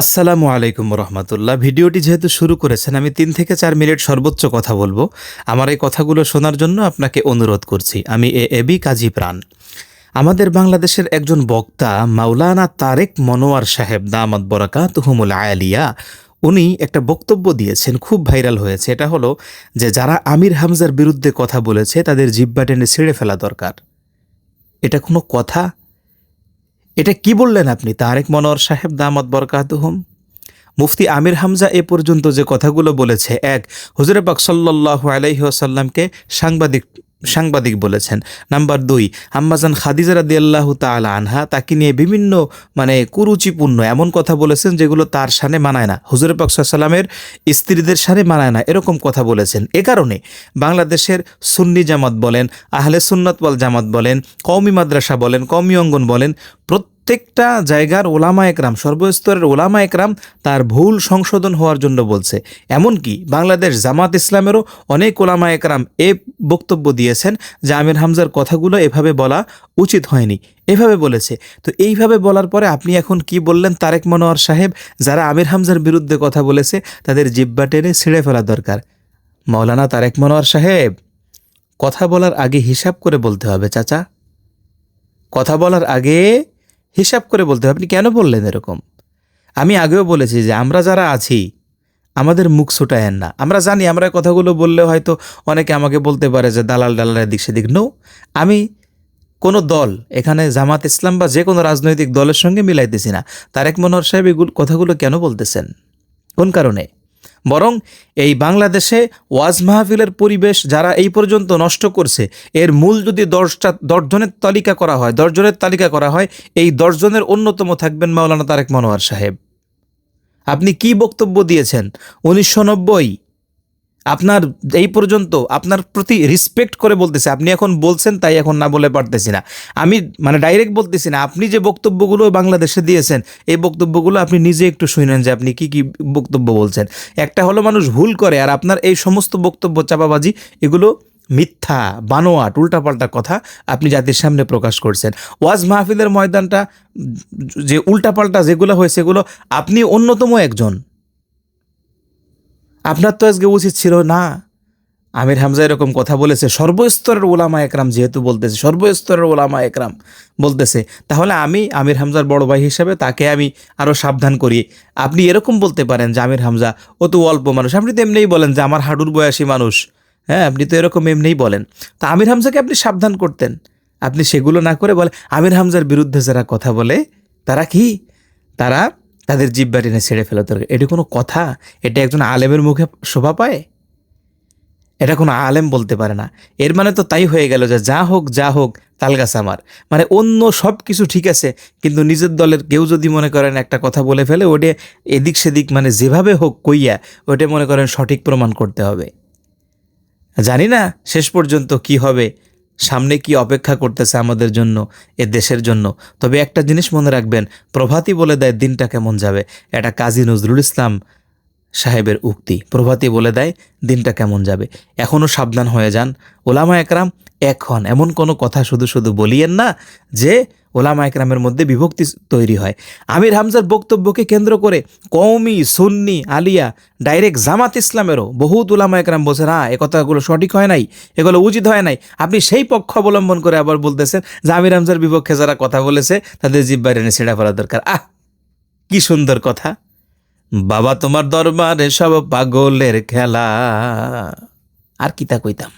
আসসালামু আলাইকুম রহমতুল্লাহ। ভিডিওটি যেহেতু শুরু করেছেন, আমি তিন থেকে চার মিনিট সর্বোচ্চ কথা বলব। আমার এই কথাগুলো শোনার জন্য আপনাকে অনুরোধ করছি। আমি এ এবি কাজী প্রাণ। আমাদের বাংলাদেশের একজন বক্তা, মাওলানা তারেক মনোয়ার সাহেব, দামাত বরাকা তুহমুল আয়ালিয়া উনি একটা বক্তব্য দিয়েছেন, খুব ভাইরাল হয়েছে। এটা হলো যে যারা আমির হামজার বিরুদ্ধে কথা বলেছে, তাদের জিব্বা টেনে ছিঁড়ে ফেলা দরকার। এটা কোনো কথা? এটা কি বললেন আপনি? তারেক মনোয়ার সাহেব, দামাত বরকাতহুম। মুফতি আমির হামজা এ পর্যন্ত যে কথাগুলো বলেছে, এক, হুজুরে পাক সাল্লাহ আলাইসাল্লামকে সাংবাদিক সাংবাদিক বলেছেন। নাম্বার দুই, আম্মাজান খাদিজা রাদি আল্লাহ তালা আনহা তাকে নিয়ে বিভিন্ন মানে কুরুচিপূর্ণ এমন কথা বলেছেন যেগুলো তার সানে মানায় না। হুজুর পাকসাল্লামের স্ত্রীদের সানে মানায় না, এরকম কথা বলেছেন। এ কারণে বাংলাদেশের সুন্নি জামাত বলেন, আহলে সুন্নতওয়াল জামাত বলেন কৌমি মাদ্রাসা বলেন কৌমি অঙ্গন বলেন প্রত্যেকটা জায়গার ওলামা একরাম, সর্বস্তরের ওলামা একরাম তার ভুল সংশোধন হওয়ার জন্য বলছে। এমনকি বাংলাদেশ জামাত ইসলামেরও অনেক ওলামা একরাম এ বক্তব্য দিয়েছেন। যে আমির হামজার কথাগুলো এভাবে বলা উচিত হয়নি। এভাবে বলেছে। তো এইভাবে বলার পরে আপনি এখন কি বললেন তারেক মনোয়ার সাহেব? যারা আমির হামজার বিরুদ্ধে কথা বলেছে, তাদের জিব্বা টেনে ছিঁড়ে ফেলা দরকার। মৌলানা তারেক মনোয়ার সাহেব, কথা বলার আগে হিসাব করে বলতে হবে, চাচা। কথা বলার আগে হিসাব করে বলতে হবে, আপনি কেন বললেন এরকম? আমি আগেও বলেছি যে আমরা যারা আছি, আমাদের মুখ ছুটায়েন না। আমরা জানি, আমরা কথাগুলো বললে হয়তো অনেকে আমাকে বলতে পারে যে দালাল দালালের দিক সেদিক। নো আমি কোনো দল, এখানে জামাত ইসলাম বা যে কোনো রাজনৈতিক দলের সঙ্গে মিলাইতেছি না। তারেক মনোহর সাহেব এগুলো কথাগুলো কেন বলতেছেন? কোন কারণে? বরং এই বাংলাদেশে ওয়াজ মাহফিলের পরিবেশ যারা এই পর্যন্ত নষ্ট করছে, এর মূল যদি দশটা দশজনের তালিকা করা হয়, দশজনের তালিকা করা হয়, এই দশজনের অন্যতম থাকবেন মাওলানা তারেক মনোয়ার সাহেব। আপনি কি বক্তব্য দিয়েছেন? উনিশশো নব্বই আপনার এই পর্যন্ত আপনার প্রতি রিসপেক্ট করে বলতেছে, আপনি এখন বলছেন তাই এখন না বলে পারতেছি না। আমি মানে ডাইরেক্ট বলতেছি না, আপনি যে বক্তব্যগুলো বাংলাদেশে দিয়েছেন, এই বক্তব্যগুলো আপনি নিজে একটু শুনেন যে আপনি কি কি বক্তব্য বলছেন। একটা হলো মানুষ ভুল করে আর আপনার এই সমস্ত বক্তব্য চাপাবাজি, এগুলো মিথ্যা, বানোয়াট, উল্টাপাল্টা কথা আপনি জাতির সামনে প্রকাশ করছেন। ওয়াজ মাহফিলের ময়দানটা, যে উল্টাপাল্টা যেগুলো হয়েছে, সেগুলো আপনি অন্যতম একজন। আপনার তো আজকে উচিত ছিল না। আমির হামজা এরকম কথা বলেছে, সর্বস্তরের ওলামা একরাম যেহেতু বলতেছে, সর্বস্তরের ওলামা একরাম বলতেছে। তাহলে আমি আমির হামজার বড় ভাই হিসাবে তাকে আমি আরও সাবধান করি। আপনি এরকম বলতে পারেন যে আমির হামজা ও তো অল্প মানুষ। আপনি তো এমনিই বলেন যে আমার হাডুর বয়সী মানুষ। হ্যাঁ আপনি তো এরকম এমনিই বলেন। তা আমির হামজাকে আপনি সাবধান করতেন। আপনি সেগুলো না করে বলে, আমির হামজার বিরুদ্ধে যারা কথা বলে, তারা কি? তারা তাদের জিব্বা টেনে ছেড়ে ফেলা দরকার। এটা কোনো কথা? এটা একজন আলেমের মুখে শোভা পায়? এটা কোনো আলেম বলতে পারে না। এর মানে তো তাই হয়ে গেল যে যা হোক যা হোক, তালগাছ আমার। মানে অন্য সব কিছু ঠিক আছে, কিন্তু নিজের দলের কেউ যদি মনে করেন একটা কথা বলে ফেলে ওটা এদিক সেদিক মানে যেভাবে হোক কইয়া ওটা মনে করেন সঠিক প্রমাণ করতে হবে। জানি না শেষ পর্যন্ত কি হবে। সামনে কি অপেক্ষা করতেছে আমাদের জন্য, এ দেশের জন্য? তবে একটা জিনিস মনে রাখবেন, প্রভাতি বলে দেয় দিনটা কেমন যাবে। এটা কাজী নজরুল ইসলাম সাহেবের উক্তি। প্রভাতি বলে দেয় দিনটা কেমন যাবে। এখনও সাবধান হয়ে যান। ওলামা একরাম এখন এমন কোনো কথা শুধু শুধু বলিয়েন না যে ওলামা একরামের মধ্যে বিভক্তি তৈরি হয়। আমির হামজার বক্তব্যকে কেন্দ্র করে কৌমি সুন্নি, আলিয়া, ডাইরেক্ট জামাত ইসলামেরও বহুত ওলামা একরাম বলছে, না, এ কথাগুলো সঠিক হয় নাই, এগুলো উচিত হয় নাই। আপনি সেই পক্ষ অবলম্বন করে আবার বলতেছেন যে আমির হামজার বিপক্ষে যারা কথা বলেছে, তাদের জিব্বাই এনে ছেড়া ফেলা দরকার। আহ, কি সুন্দর কথা। বাবা তোমার দরবারে সব পাগলের খেলা। আর কি তা কইতাম?